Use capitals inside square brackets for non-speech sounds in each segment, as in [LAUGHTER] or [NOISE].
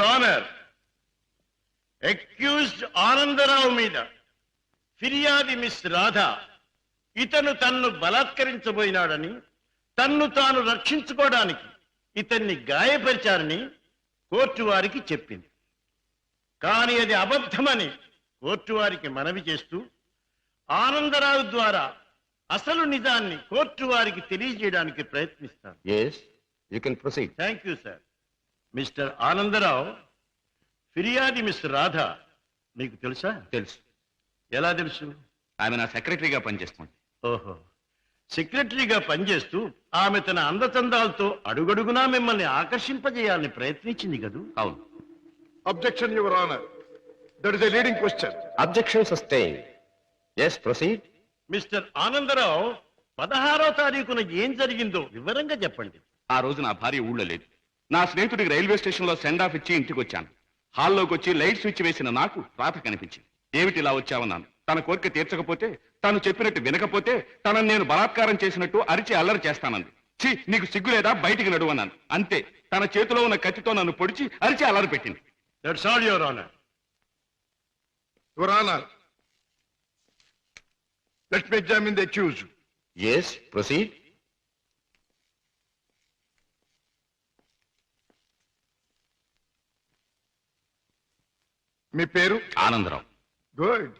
Your honour accused Anandarao మీద ఫిర్యాది miss Radha ఇతను తన్ను బలాత్కరించబోయినాడని తన్ను తాను రక్షించుకోవడానికి ఇతన్ని గాయపరిచారని కోర్టు వారికి చెప్పింది. కానీ అది అబద్ధమని కోర్టు వారికి మనవి చేస్తూ ఆనందరావు ద్వారా అసలు నిజాన్ని కోర్టు వారికి తెలియజేయడానికి ప్రయత్నిస్తాను. Thank you sir mister Anandarao ఫిర్యాది miss Radha మీకు తెలుసా? తెలుసు. ఎలా తెలుసు? ఆమె నా సెక్రటరీగా పనిచేస్తుంది. ఓహో. సెక్రటరీగా పనిచేస్తూ ఆమె తన అందచందాలతో అడుగడుగునా మిమ్మల్ని ఆకర్షింపజేయాలని ప్రయత్నించింది కదూ? అవును. Objection, Your Honor. That is a leading question. Objection sustain yes proceed mister Anandarao పదహారో తారీఖున ఏం జరిగిందో వివరంగా చెప్పండి. ఆ రోజు నా భార్య ఊళ్ళో లేదు. నా స్నేహితుడికి రైల్వే స్టేషన్లో సెండ్ ఆఫ్ ఇచ్చి ఇంటికి వచ్చాను హాల్లోకి వచ్చి లైట్ స్విచ్ వేసిన నాకు రాత కనిపించింది. ఏమిటి ఇలా వచ్చావన్నాను. తన కోరిక తీర్చకపోతే తాను చెప్పినట్టు వినకపోతే తనను నేను బలాత్కారం చేసినట్టు అరిచి అల్లరి చేస్తానంది. ఛీ నీకు సిగ్గు లేదా? బయటికి నడువన్నాను అంతే తన చేతిలో ఉన్న కత్తితో నన్ను పొడిచి అరిచి అల్లరి పెట్టింది. That's all your honour examine the accused. Yes proceed మీ పేరు? ఆనందరావు. గుడ్.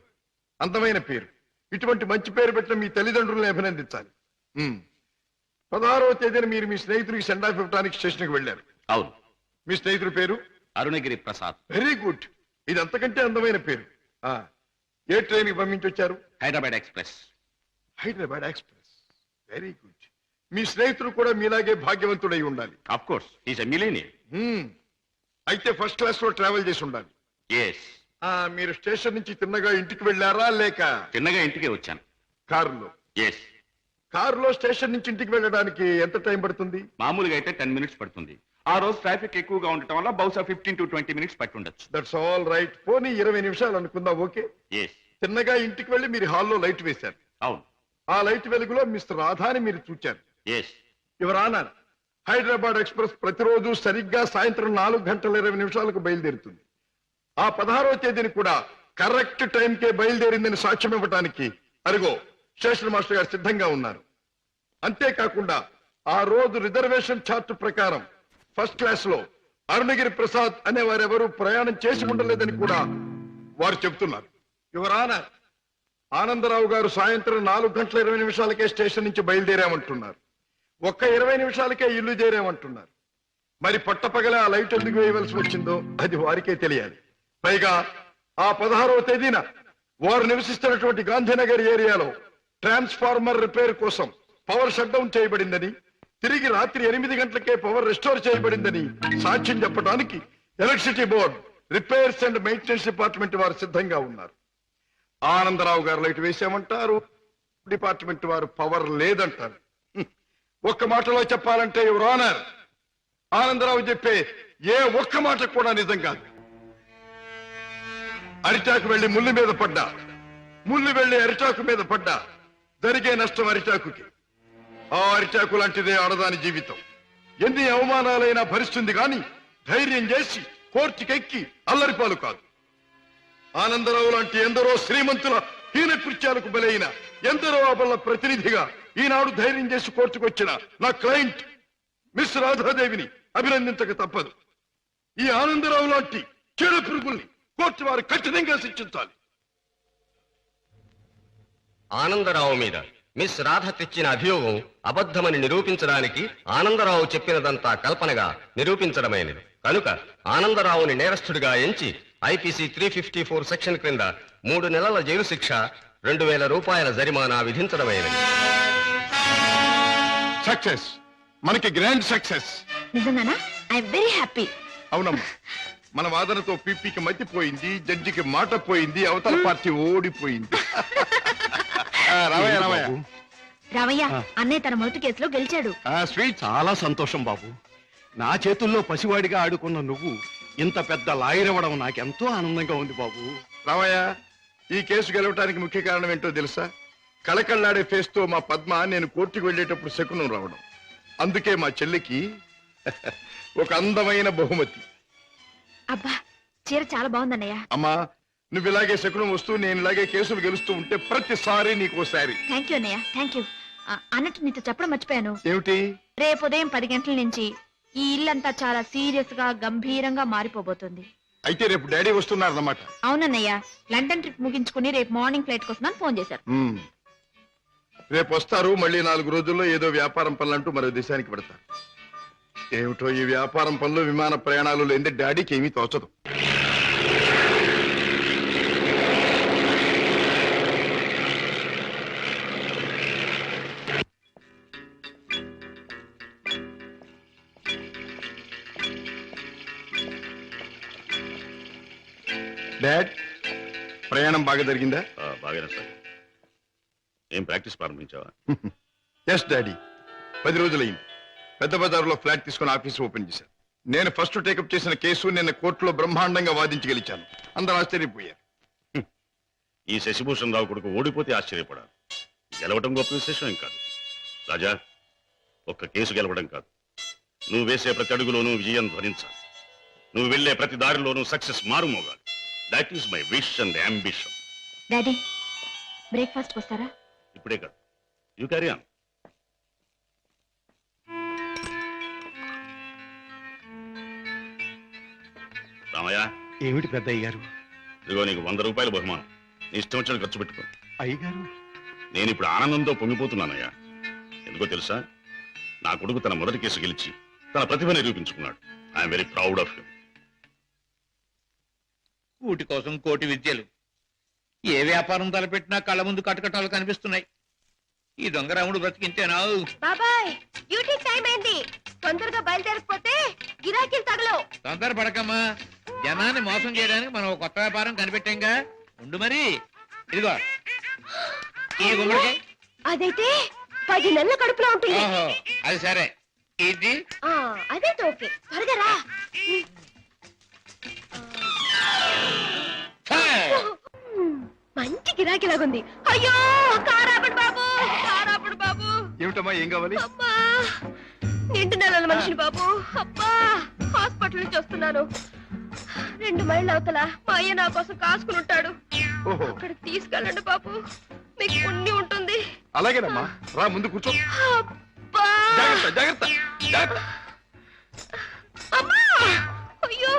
అందమైన పేరు. ఇటువంటి మంచి పేరు పెట్టిన మీ తల్లిదండ్రులను అభినందించాలి. పదహారవ తేదీన మీరు మీ స్నేహితుడికి సెండ్ ఆఫ్ ఇవ్వడానికి స్టేషన్కి వెళ్ళారు. అవును. మీ స్నేహితుడి పేరు? అరుణగిరి ప్రసాద్. Very good. ఇది అంతకంటే అందమైన పేరు. ఆ, ఏ ట్రైన్కి పంపించి వచ్చారు? Hyderabad express. Hyderabad express. Very good. మీ స్నేహితుడు కూడా మీలాగే భాగ్యవంతుడై ఉండాలి. Of course is a millionaire. అయితే ఫస్ట్ క్లాస్లో ట్రావెల్ చేసి ఉండాలి. ఎస్ మీరు స్టేషన్ నుంచి తిన్నగా ఇంటికి వెళ్ళారా లేక? చిన్నగా ఇంటికే వచ్చాను. కారులో? ఎస్ కారులో స్టేషన్ నుంచి ఇంటికి వెళ్ళడానికి ఎంత టైం పడుతుంది? మామూలుగా అయితే టెన్ మినిట్స్ పడుతుంది. ఆ రోజు ట్రాఫిక్ ఎక్కువగా ఉండటం వల్ల బహుశా ఫిఫ్టీన్ టు ట్వంటీ మినిట్స్ పట్టి ఉండొచ్చు. దట్స్ ఆల్ రైట్ పోనీ ఇరవై నిమిషాలు అనుకుందాం ఓకే? ఎస్ తిన్నగా ఇంటికి వెళ్ళి మీరు హాల్లో లైట్ వేశారు. అవును. ఆ లైట్ వెలుగులో మిస్టర్ రాధాని మీరు చూచారు. ఎస్ ఎవరు ఆనర్ హైదరాబాద్ ఎక్స్ప్రెస్ ప్రతిరోజు సరిగ్గా సాయంత్రం నాలుగు గంటల ఇరవై నిమిషాలకు బయలుదేరుతుంది. ఆ పదహారవ తేదీని కూడా కరెక్ట్ టైంకే బయలుదేరిందని సాక్ష్యం ఇవ్వటానికి అరుగో స్టేషన్ మాస్టర్ గారు సిద్ధంగా ఉన్నారు. అంతేకాకుండా ఆ రోజు రిజర్వేషన్ చార్ట్ ప్రకారం ఫస్ట్ క్లాస్లో అరుణగిరి ప్రసాద్ అనే వారెవరూ ప్రయాణం చేసి ఉండలేదని కూడా వారు చెబుతున్నారు. యువర్ ఆనర్ ఆనందరావు గారు సాయంత్రం నాలుగు గంటల ఇరవై నిమిషాలకే స్టేషన్ నుంచి బయలుదేరామంటున్నారు. ఒక్క ఇరవై నిమిషాలకే ఇల్లు చేరామంటున్నారు. మరి పట్టపగల ఆ లైట్ ఎందుకు వేయవలసి వచ్చిందో అది వారికే తెలియాలి. పైగా ఆ పదహారవ తేదీన వారు నివసిస్తున్నటువంటి గాంధీనగర్ ఏరియాలో ట్రాన్స్ఫార్మర్ రిపేర్ కోసం పవర్ షట్ డౌన్ చేయబడిందని తిరిగి రాత్రి ఎనిమిది గంటలకే పవర్ రెస్టోర్ చేయబడిందని సాక్ష్యం చెప్పడానికి electricity board repairs and maintenance department వారు సిద్ధంగా ఉన్నారు. ఆనందరావు గారు లైట్ వేసామంటారు డిపార్ట్మెంట్ వారు పవర్ లేదంటారు. ఒక్క మాటలో చెప్పాలంటే యువర్ ఆనర్ ఆనందరావు చెప్పే ఏ ఒక్క మాట కూడా నిజం కాదు. అరిటాకు వెళ్ళి ముళ్ళు మీద పడ్డా. ముళ్ళు వెళ్ళి అరిటాకు మీద పడ్డా. జరిగే నష్టం అరిటాకుకి ఆ అరిటాకు లాంటిదే ఆడదాని జీవితం. ఎన్ని అవమానాలైనా భరిస్తుంది గాని ధైర్యం చేసి కోర్టుకెక్కి అల్లరిపాలు కాదు. ఆనందరావు లాంటి ఎందరో శ్రీమంతుల హీన కృత్యాలకు బలైన ఎందరో అబల ప్రతినిధిగా ఈనాడు ధైర్యం చేసి కోర్టుకొచ్చిన నా క్లయింట్ మిస్ రాధాదేవిని అభినందించక తప్పదు. ఈ ఆనందరావు లాంటి చెడు పురుగుల్ని కోర్టు వారు కఠినంగా శిక్షించాలి. ఆనందరావు మీద మిస్ రాధ తెచ్చిన అభియోగం అబద్ధమని నిరూపించడానికి ఆనందరావు చెప్పినదంతా కల్పనగా నిరూపించడమైనది. కనుక ఆనందరావుని నేరస్తుడిగా ఎంచి IPC three fifty four section క్రింద మూడు నెలల జైలు శిక్ష రెండు వేల రూపాయల జరిమానా విధించడమైనది. సక్సెస్ మనకి గ్రాండ్ సక్సెస్ నిజంగానా? ఐ వెరీ హ్యాపీ అవునమ్మా. మన వాదనతో పీపీకి మతిపోయింది జడ్జికి మాట పోయింది అవతల పార్టీ ఓడిపోయింది. ఆ, రావయ్య రావయ్య? రామయ్య అన్నయ్య తన మొదటి కేసులో గెలిచాడు. ఆ, స్వీట్ చాలా సంతోషం బాబు. నా చేతుల్లో పసివాడిగా ఆడుకున్న నువ్వు ఇంత పెద్ద లాయర్ అవ్వడం నాకెంతో ఆనందంగా ఉంది బాబు. రావయ్య ఈ కేసు గెలవటానికి ముఖ్య కారణం ఏంటో తెలుసా? కళకళ్ళాడే ఫేస్తో మా పద్మ నేను కోర్టుకు వెళ్ళేటప్పుడు శకునం రావడం. అందుకే మా చెల్లికి [LAUGHS] ఒక అందమైన బహుమతి. అబ్బా చీర చాలా బాగుందన్నయ్య. అమ్మా నువ్వు ఇలాగే శకునం వస్తూ నేను ఇలాగే కేసులు గెలుస్తూ ఉంటే ప్రతిసారి నీకు ఓసారి థ్యాంక్ యూ అన్నయ్య థ్యాంక్ యూ అన్నట్టు నీతో చెప్పడం మర్చిపోయాను. ఏమిటి? రేపు ఉదయం పది గంటల నుంచి ఈ ఇల్లంతా చాలా సీరియస్గా గంభీరంగా మారిపోబోతుంది. అయితే రేపు డాడీ వస్తున్నారన్నమాట. అవునన్నయ్య లండన్ ట్రిప్ ముగించుకుని రేపు మార్నింగ్ ఫ్లైట్ కోసం ఫోన్ చేశారు. రేపు వస్తారు మళ్ళీ నాలుగు రోజుల్లో ఏదో వ్యాపారం పనులంటూ మరో దేశానికి పెడతారు ఏమిటో ఈ వ్యాపారం పనులు విమాన ప్రయాణాలు లేని డాడీకి ఏమీ తోచదు. డాడ్ ప్రయాణం బాగా జరిగిందా? బాగానే సార్. ఏం ప్రాక్టీస్ ప్రారంభించావా? [LAUGHS] Yes daddy. పది రోజులైంది. పెద్ద బజార్లో ఫ్లాట్ తీసుకుని ఆఫీస్ ఓపెన్ చేశాను నేను ఫస్ట్ టేకప్ చేసిన కేసు నిన్న కోర్టులో బ్రహ్మాండంగా వాదించి గెలిచాను అందరూ ఆశ్చర్యపోయారు. ఈ శశిభూషణ్ రావు కొడుకు ఓడిపోతే ఆశ్చర్యపడాలి. గెలవడం గొప్ప విశేషం ఏం కాదు. రాజా ఒక్క కేసు గెలవడం కాదు. నువ్వు వేసే ప్రతి అడుగులోనూ విజయం ధ్వనించాలి. నువ్వు వెళ్ళే ప్రతి దారిలోనూ success మారుమోగాలి. That is my wish and ambition daddy breakfast వస్తారా? ఇప్పుడే కాదు. యూ క్యారీ ఆన్ రామయ్య ఏమిటి పెద్ద అయ్యారు ఇదిగో నీకు వంద రూపాయలు బహుమానం. నీ ఇష్టం వచ్చిన ఖర్చు పెట్టుకో. అయ్యగారు? నేను ఇప్పుడు ఆనందంతో పొంగిపోతున్నానయ్యా ఎందుకో తెలుసా? నా కొడుకు తన మొదటి కేసు గెలిచి తన ప్రతిభ నిరూపించుకున్నాడు. ఐఎమ్ వెరీ ప్రౌడ్ ఆఫ్ కూటి కోసం కోటి విద్యలు. ఏ వ్యాపారం తలపెట్టినా కళ్ళ ముందు కటకటాలు కనిపిస్తున్నాయి. ఈ దొంగరాముడు బ్రతికింతేనా? బాబాయ్ డ్యూటీ టైం అయింది. తొందరగా బయలుదేరకపోతే గిరాకీలు తగలవు. తొందర పడకమ్మా జనాన్ని మోసం చేయడానికి మనం ఒక కొత్త వ్యాపారం కనిపెట్టాంగా. ఉండు మరి. ఇదిగో. ఈ గుమ్మడికాయ. అదైతే పది నెలల కడుపులో ఉంటుంది. ఓహో అది సరే. ఇది? అదే ఓకే. త్వరగా రా! మంచి గిరాకీ లాగుంది అయ్యో కారాపడు బాబు కారాపడు బాబు. ఏమిటమ్మా ఏం కావాలి? అబ్బా నిండు నెలల మనిషిని బాబు. అబ్బా హాస్పిటల్ నుంచి వస్తున్నాను. రెండు మైళ్ళ అవతల మా అయ్య నా కోసం కాసుకుని ఉంటాడు. ఓహో. అక్కడికి తీసుకెళ్ళండి బాబు. మీకు పుణ్యం ఉంటుంది. అలాగేనమ్మా. రా ముందు కూర్చో. అబ్బా! జాగ్రత్త జాగ్రత్త జాగ్రత్త. అమ్మా! అయ్యో.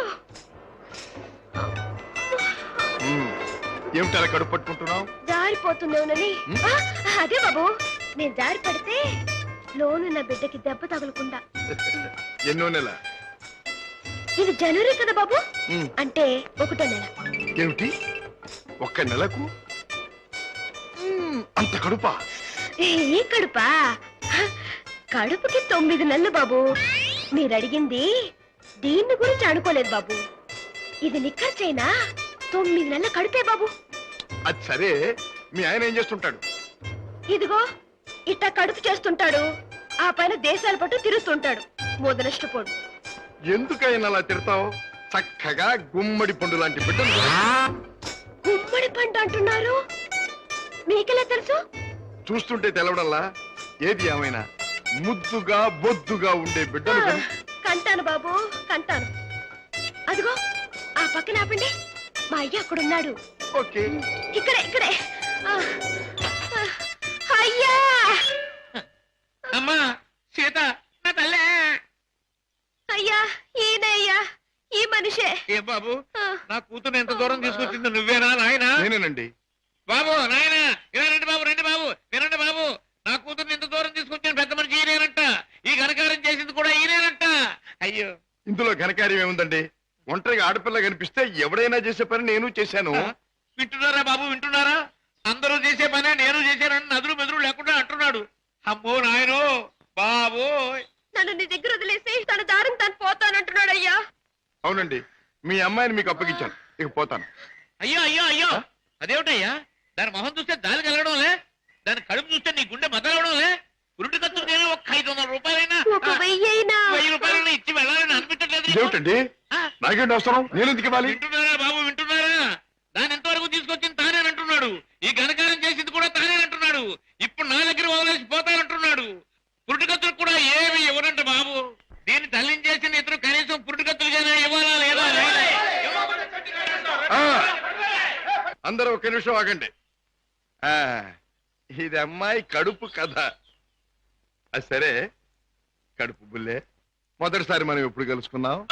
ఏమిటి అలా కడుపు పట్టుకుంటున్నావు? జారిపోతుందేమోనని ఆ, అదే బాబు. నేను జారి పడితే బిడ్డకి దెబ్బ తగలకుండా. ఎన్నో నెల. ఇది జనవరి కదా బాబు. అంటే ఒకటో నెల. ఏమిటి? ఒక్క నెలకు? మ్మ్. అంత కడుపా? ఈ కడుపా? కడుపుకి తొమ్మిది నెలలు బాబు. మీరు అడిగింది దీన్ని గురించి అనుకోలేదు బాబు. ఇది నిక్కర్చైనా తొమ్మిది నెలల కడుపే బాబు. అది సరే మీ ఆయన ఏం చేస్తుంటాడు? ఇదిగో ఇట్ట కడుపు చేస్తుంటాడు. ఆ పైన దేశాల పట్టు తిరుగుతుంటాడు. మొదలష్టపోడు ఎందుకైనా అలా తిడతావు? చక్కగా గుమ్మడి పండు లాంటి బిడ్డలు గుమ్మడి పంట అంటున్నారు? మీకెలా తెలుసు? చూస్తుంటే తెలవడంలా ఏది ఏమైనా ముద్దుగా బొద్దుగా ఉండే బిడ్డలు కంటాను బాబు కంటాను. అదిగో ఆ పక్కన ఆపండి. మా అయ్య అక్కడున్నాడు. ఓకే. ఇక్కడే ఇక్కడే. అయ్యా! అమ్మా సీత నా తల్లే అయ్యా ఈయన అయ్యా ఈ మనిషే. ఏ బాబు? నా కూతురు ఎంత దూరం తీసుకొచ్చింది నువ్వేనా నాయనా? నేనేనండి. బాబు నాయన ఇలా రండి బాబు రండి బాబు వినండి బాబు. నా కూతుర్ని ఇంత దూరం తీసుకొచ్చిన పెద్ద మనిషి ఈయనేనంట. ఈ ఘనకారం చేసింది కూడా ఈయనేనంట. అయ్యో. ఇందులో ఘనకార్యం ఏముందండి? ఒంటరిగా ఆడపిల్ల కనిపిస్తే ఎవడైనా చేసే పని నేను చేశాను? వింటున్నారా బాబు వింటున్నారా? అందరూ చేసే పనే నేను చేశానని నదులు మెదులు లేకుండా అంటున్నాడు. అమ్మో నాయనో బాబు నన్ను నీ దగ్గర వదిలేసి తన దారిని తను పోతానంటున్నాడు అయ్యా అవునండి. మీ అమ్మాయిని మీకు అప్పగించాను. ఇక పోతాను. అయ్యో అయ్యో అయ్యో! అదేమిటయ్యా? దాని మొహం చూస్తే దాని కలగడంలే. దాని కడుపు చూస్తే నీ గుండె మదలవడంలే ఉరుటి ఖర్చు నేను ఒక ఐదు వందల రూపాయలైనా వెయ్యి రూపాయలైనా ఇచ్చి వెళ్ళాలని అనిపించట్లేదు ఆ? నాకేంటి అవసరం? నేను ఎందుకు ఇవ్వాలి? వింటున్నారా బాబు వింటున్నారా? దాని ఎంతవరకు తీసుకొచ్చింది తానేనంటున్నాడు ఈ ఘనకారం చేసింది కూడా తానేనంటున్నాడు ఇప్పుడు నా దగ్గర వదిలేసి పోతానంటున్నాడు. పురుటికత్తులు కూడా ఏమి ఇవ్వనంట బాబు దీన్ని తల్లించేసిన ఇతరు కనీసం పురుటికత్తులుగానే ఇవ్వాలా లేదా లేదా? అందరూ ఒక నిమిషం ఆగండి ఆ, ఇది అమ్మాయి కడుపు కథ అది సరే కడుపు బుల్లే మొదటిసారి మనం ఎప్పుడు కలుసుకున్నాం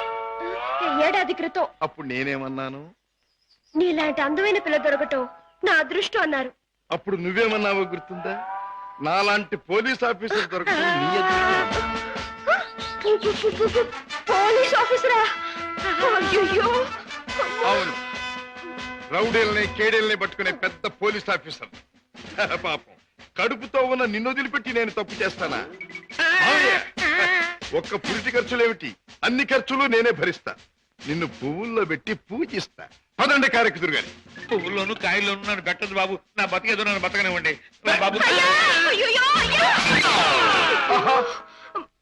ఏడాది క్రితం అప్పుడు నేనేమన్నాను నీలాంటి అందమైన పిల్ల దొరకటం నా అదృష్టం అన్నారు అప్పుడు నువ్వేమన్నావో గుర్తుందా నాలాంటి పోలీస్ ఆఫీసర్ నీ అదృష్టం. పోలీస్ ఆఫీసరా అవును రౌడీల్ని కేడీల్ని పట్టుకునే పెద్ద పోలీస్ ఆఫీసర్. పాపం కడుపుతో ఉన్న నిన్ను వదిలిపెట్టి నేను తప్పు చేస్తానా. ఒక్క పురిటి ఖర్చులేమిటి? అన్ని ఖర్చులు నేనే భరిస్తా. నిన్ను పువ్వుల్లో పెట్టి పూజిస్తా. పదండి కారెక్కుదురు గాని పువ్వుల్లోను కాయల్లోను నన్ను పెట్టదు బాబు. నా బతికేదో నన్ను బతకనివ్వండి. బాబు.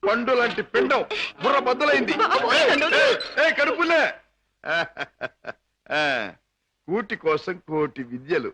పండు లాంటి పిండం బుర్ర బద్దలైంది. ఏ, ఏ, కడుపులే ఆ, కూటి కోసం కోటి విద్యలు.